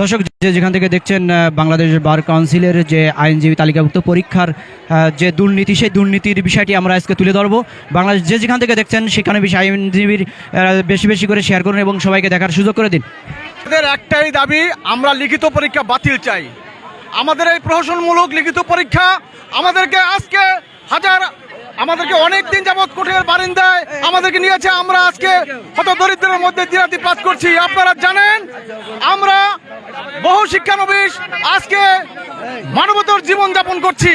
দর্শক, যে যেখান থেকে দেখছেন বাংলাদেশ বার কাউন্সিলের যে আইনজীবী তালিকাভুক্ত পরীক্ষার যে দুর্নীতি, সেই দুর্নীতির বিষয়টি আমরা আজকে তুলে ধরবো। বাংলাদেশ যে যেখান থেকে দেখছেন, সেখানে বেশি আইনজীবীর বেশি বেশি করে শেয়ার করুন এবং সবাইকে দেখার সুযোগ করে দিন। আমাদের একটাই দাবি, আমরা লিখিত পরীক্ষা বাতিল চাই। আমাদের এই প্রহসনমূলক লিখিত পরীক্ষা আমাদেরকে আজকে আমাদেরকে অনেক দিন যাবৎ কোর্টের বারিন্দায় আমাদেরকে নিয়েছে। আমরা আজকে হত দরিদ্রের মধ্যে দিনাতি পাস করছি। আপনারা জানেন, আমরা বহু শিক্ষানবিশ আজকে মানবতার জীবন যাপন করছি।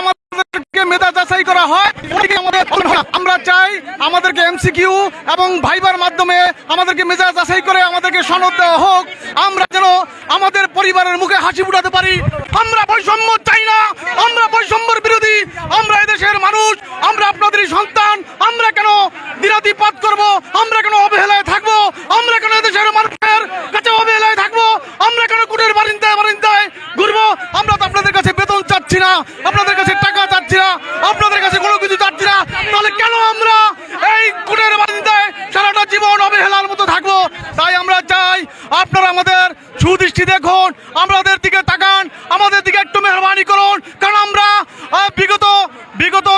আমাদেরকে মেধা যাচাই এবং ভাইবার মাধ্যমে আমাদেরকে মেধা যাচাই করে আমাদেরকে সনদ দেওয়া হোক। আমাদের পরিবারের মুখে হাসি ফুটাতে পারি। আমরা বৈষম্য চাই না। আমরা বৈষম্যের বিরোধী। আমরা এদেশের মানুষ। আমরা আপনাদেরই সন্তান। আমরা কেন দিনাতিপাত করব? আমরা কেন অবহেলায় থাকব? আমরা কেন এদেশের মানুষের কাছে অবহেলায় থাকব? আমরা কেন কুটের বারিন্দায় বারিন্দায় ঘুরবো? আমরা তো আপনাদের কাছে বেতন চাচ্ছি না। আপনাদের কাছে টাকা চাচ্ছি না। আপনাদের কাছে কোনো কিছু চাচ্ছি না। তাহলে কেন আমরা এই কুটের বারিন্দায় সারাটা জীবন অবহেলার মতো থাকব? তাই আমরা চাই আপনারা আমাদের সুদৃষ্টি দেখুন আমাদের দিকে তাকান আমাদের দিকে একটু মেহরবানি করুন কারণ আমরা আহ, বিগত বিগত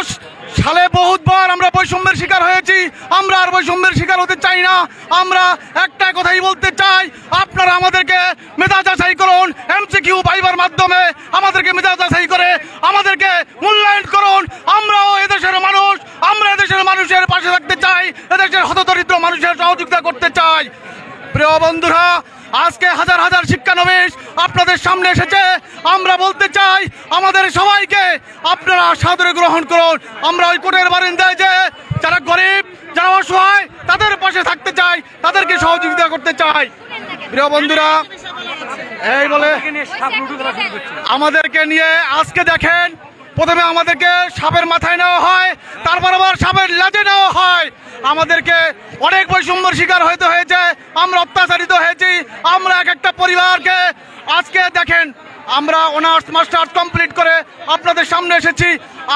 সালে বহুতবার আমরা বৈষম্যের শিকার হয়েছি আমরা আর বৈষম্যের শিকার হতে চাই না। আমরা একটা কথাই বলতে চাই, আপনারা আমাদেরকে মেধা যাচাই করুন এমসিকিউ পাইবার মাধ্যমে আমাদেরকে মেধা যাচাই করে, আমাদেরকে মূল্যায়ন করুন। আমরাও এদেশের মানুষ, আমরা এদেশের মানুষের পাশে থাকতে চাই, এদেশের হতদরিদ্র মানুষের সহযোগিতা করতে চাই। প্রিয় বন্ধুরা, আজকে হাজার হাজার শিক্ষানবিশ আপনাদের সামনে এসেছে। আমরা বলতে চাই, আমাদের সবাইকে আপনারা সাদরে গ্রহণ করুন। আমরা ওই কোর্টের বারিন্দায় যে, যারা গরিব যারা অসহায় তাদের পাশে থাকতে চাই, তাদেরকে সহযোগিতা করতে চাই। প্রিয় বন্ধুরা, এই বলে আমাদেরকে নিয়ে আজকে দেখেন, প্রথমে আমাদেরকে সাপের মাথায় নেওয়া হয়, তারপর আবার সাপের লেজে নেওয়া হয়। আমাদেরকে অনেক বৈষম্যর শিকার হইতে হয়েছে, আমরা অত্যাচারিত হয়েছি, আমরা এক একটা পরিবারকে আজকে দেখেন, আমরা অনার্স মাস্টার্স কমপ্লিট করে আপনাদের সামনে এসেছি।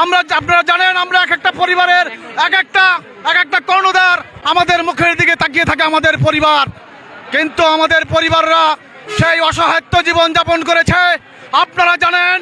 আমরা আপনারা জানেন, আমরা এক একটা পরিবারের এক একটা এক একটা কর্ণধার আমাদের মুখের দিকে তাকিয়ে থাকে আমাদের পরিবার। কিন্তু আমাদের পরিবাররা সেই অসহায়ত্ব জীবন যাপন করেছে। আপনারা জানেন